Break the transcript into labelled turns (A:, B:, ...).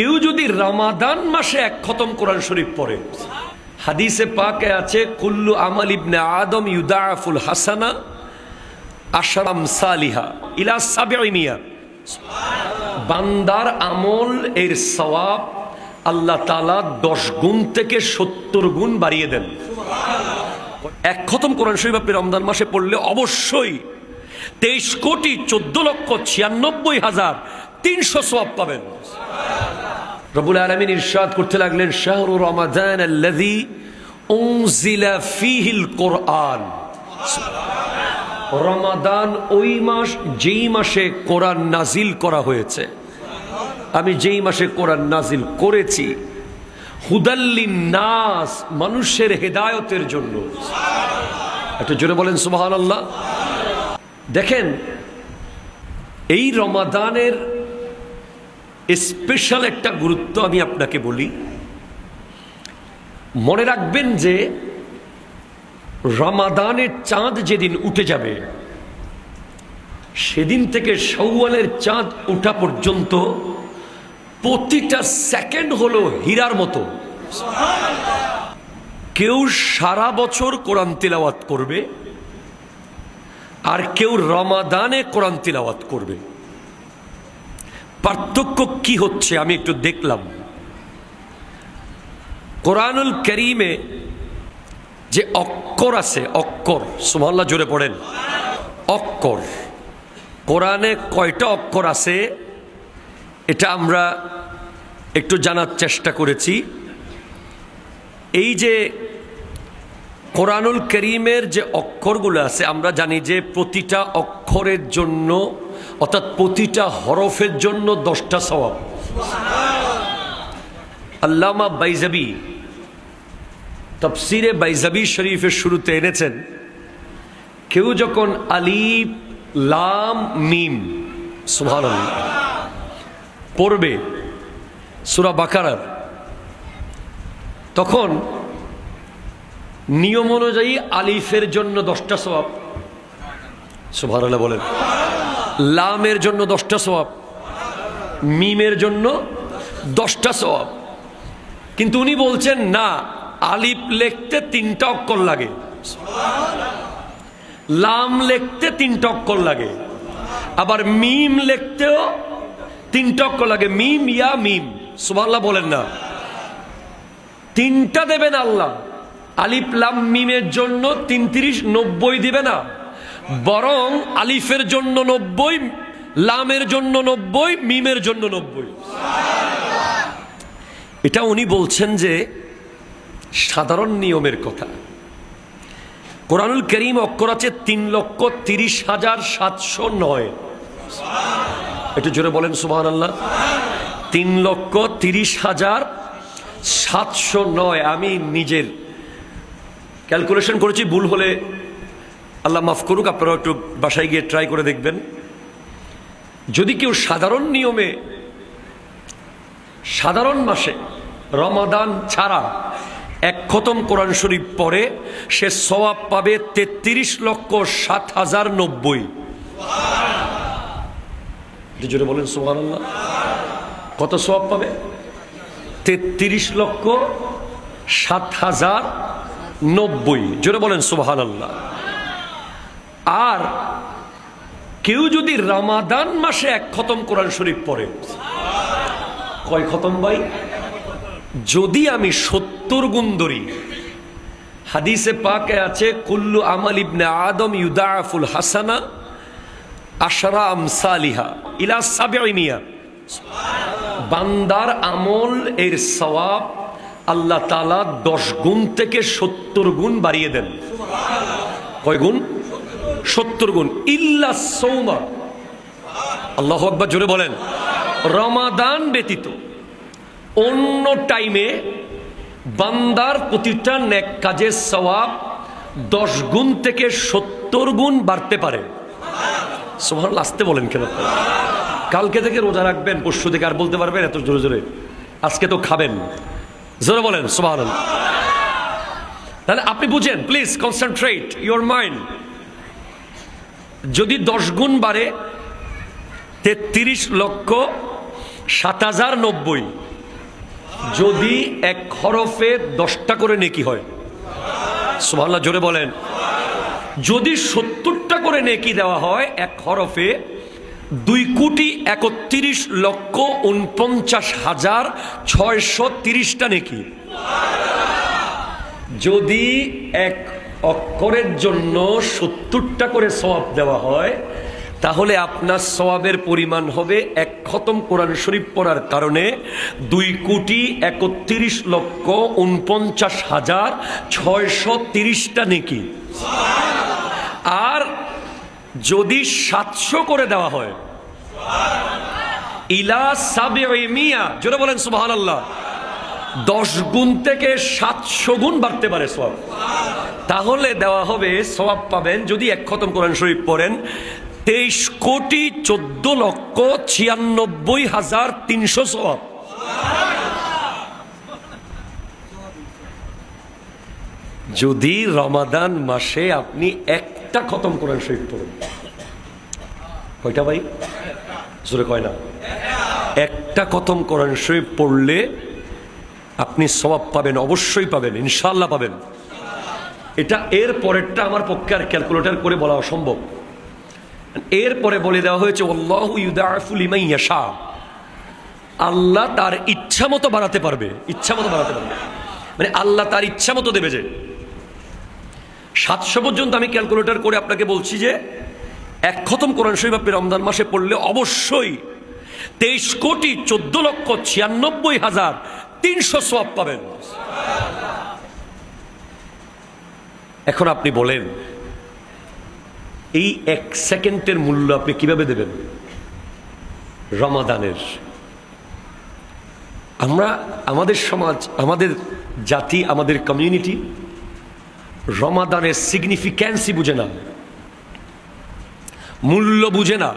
A: কেউ যদি রামাদান মাসে এক খতম কোরআন শরীফ পড়ে, হাদিসে পাকে আছে, কুল্লু আমাল ইবনে আদম ইউদাফুল হাসানা আশরাম সালিহা ইলা সাবিয়া বান্দার আমল, এর সওয়াব আল্লাহ তালা দশ গুণ থেকে সত্তর গুণ বাড়িয়ে দেন। এক খতম কোরআন শরীফ আপনি রমজান মাসে পড়লে অবশ্যই তেইশ কোটি চোদ্দ লক্ষ ছিয়ানব্বই হাজার তিনশো সওয়াব পাবেন। রবুল আলমিন ইরশাদ করতে লাগলেন, শাহরু রমাদান ফীহিল কোরআন। রমাদান ওই মাস, যেই মাসে কোরআন নাজিল করা হয়েছে। আমি যেই মাসে কোরআন নাজিল করেছি, হুদাল্লিন নাস, মানুষের হেদায়তের জন্য। একটু জোরে বলেন সুবাহান আল্লাহ দেখেন, এই রমাদানের স্পেশাল একটা গুরুত্ব আমি আপনাকে বলি। মনে রাখবেন যে রমাদানের চাঁদ যেদিন উঠে যাবে, সেদিন থেকে সৌয়ালের চাঁদ উঠা পর্যন্ত প্রতিটা সেকেন্ড হলো হীরার মতো। কেউ সারা বছর কোরআন তিলাওয়াত করবে, আর কেউ রমাদানে কোরআন তিলাওয়াত করবে। পার্থক্য কি হচ্ছে আমি একটু দেখলাম। কোরআনুল করিমে যে অক্ষর আছে, অক্ষর সুমাল্লা জোরে পড়েন। অক্ষর। কোরআনে কয়টা অক্ষর আছে, এটা আমরা একটু জানার চেষ্টা করেছি। এই যে কোরআনুল করিমের যে অক্ষরগুলো আছে, আমরা জানি যে প্রতিটা অক্ষরের জন্য অর্থাৎ প্রতিটা হরফের জন্য দশটা সওয়াব। আল্লামা বাইজাবি তফসিরে বাইজাবি শরীফের শুরুতে এনেছেন, কেউ যখন আলিফ, লাম, মিম সুভান পড়বে সুরা বাকারার, তখন নিয়ম অনুযায়ী আলিফের জন্য দশটা সবাব সুভান বলেন। লামের জন্য দশটা সবাব মিমের জন্য দশটা সবাব কিন্তু উনি বলছেন, না, আলিফ লিখতে তিনটা অক্ষর লাগে। লাম লিখতে তিনটা অক্ষর লাগে। আবার মিম লিখতেও তিনটা অক্ষর লাগে। মিম, ইয়া, মিম। সুবহানাল্লাহ বলেন না। তিনটা দেবেন আল্লাহ। আলিফ, লাম, মিমের জন্য তিন তিরিশ নব্বই দিবে না। বরং আলিফের জন্য নব্বই, লামের জন্য নব্বই, মিমের জন্য নব্বই। এটা উনি বলছেন যে সাধারণ নিয়মের কথা। কোরআনুল করিম অক্ষর আছে তিন লক্ষ তিরিশ হাজার সাতশো নয়। একটু জোরে বলেন সুবাহ আল্লাহ তিন লক্ষ তিরিশ হাজার সাতশো নয়, আমি নিজের ক্যালকুলেশন করেছি, ভুল হলে আল্লাহ মাফ করুক আপনারা একটু বাসায় গিয়ে ট্রাই করে দেখবেন। যদি কেউ সাধারণ নিয়মে সাধারণ মাসে রমাদান ছাড়া এক খতম কোরআন শরীফ পড়ে, সে সওয়াব পাবে তেত্রিশ লক্ষ সাত হাজার নব্বই। জোরে বলেন সোহান কত সওয়াব পাবে? তেত্রিশ লক্ষ সাত হাজার নব্বই। জোরে বলেন সোহান আল্লাহ আর কেউ যদি রামাদান মাসে এক খতম কোরআন শরীফ পড়ে, কয় খতম ভাই? যদি আমি সত্তর গুণ ধরি, হাদিসে পাকে আছে, কুল্লু আমাল ইবনে আদম ইউদাফুল হাসানা আশরা আমসালিহা ইলা সাবিয়া বান্দার আমল এর সওয়াব আল্লাহ তালা দশ গুণ থেকে সত্তর গুণ বাড়িয়ে দেন। কয় গুণ? সত্তর গুণ। ইল্লা সৌমা। আল্লাহ আকবর জোরে বলেন। রমাদান ব্যতীত অন্য টাইমে বান্দার প্রতিটা নেক কাজের সওয়াব দশ গুণ থেকে সত্তর গুণ বাড়তে পারে। সোহান আসতে বলেন কেন? কালকে থেকে রোজা রাখবেন, পরশু থেকে আর বলতে পারবেন এত জোরে জোরে। আজকে তো খাবেন। জোরে বলেন সোহান তাহলে আপনি বুঝেন প্লিজ কনসেন্ট্রেট ইউর মাইন্ড যদি দশ গুণ বাড়ে, তেত্রিশ লক্ষ সাত হাজার নব্বই। যদি এক হরফে দশটা করে নেকি হয়, সুবহানাল্লাহ জোরে বলেন। যদি সত্তরটা করে নেকি দেওয়া হয়, এক হরফে দুই কোটি একত্রিশ লক্ষ উনপঞ্চাশ হাজার ছয়শো তিরিশটা নেকি। যদি এক অক্ষরের জন্য সত্তরটা করে সওয়াব দেওয়া হয়, তাহলে আপনার সওয়াবের পরিমাণ হবে এক খতম কোরআন শরীফ পড়ার কারণে দুই কোটি একত্রিশ লক্ষ উনপঞ্চাশ হাজার ছয়শো তিরিশটা নেকি। আর যদি সাতশো করে দেওয়া হয়, ইলা সাবে মিয়া, জোরে বলেন সুবহান আল্লাহ দশ গুণ থেকে সাতশো গুণ বাড়তে পারে সব তাহলে দেওয়া হবে সবাব পাবেন যদি এক খতম কোরআন শরীফ পড়েন। তেইশ কোটি চোদ্দ লক্ষ ছিয়ানব্বই হাজার তিনশো সবাব যদি রমাদান মাসে আপনি একটা খতম কোরআন শরীফ পড়েন। কয়টা ভাই? জোরে কয় না। একটা খতম কোরআন শরীফ পড়লে আপনি সবাব পাবেন, অবশ্যই পাবেন ইনশাল্লাহ পাবেন। এটা এর পরেরটা আমার পক্ষে আর ক্যালকুলেটর করে বলা অসম্ভব। এরপরে বলে দেওয়া হয়েছে ইয়াশা। আল্লাহ তার ইচ্ছা মতো বাড়াতে পারবে, ইচ্ছা মতো বাড়াতে পারবে। মানে আল্লাহ তার ইচ্ছা মতো দেবে যে। সাতশো পর্যন্ত আমি ক্যালকুলেটর করে আপনাকে বলছি যে, এক খতম কোরআন শরীফ আপনি রমজান মাসে পড়লে অবশ্যই তেইশ কোটি চোদ্দ লক্ষ ছিয়ানব্বই হাজার তিনশো সোয়াব পাবেন। এখন আপনি বলেন, এই এক সেকেন্ডের মূল্য আপনি কীভাবে দেবেন? রমাদানের। আমরা, আমাদের সমাজ, আমাদের জাতি, আমাদের কমিউনিটি রমাদানের সিগনিফিক্যান্সই বুঝে না। মূল্য বুঝে না।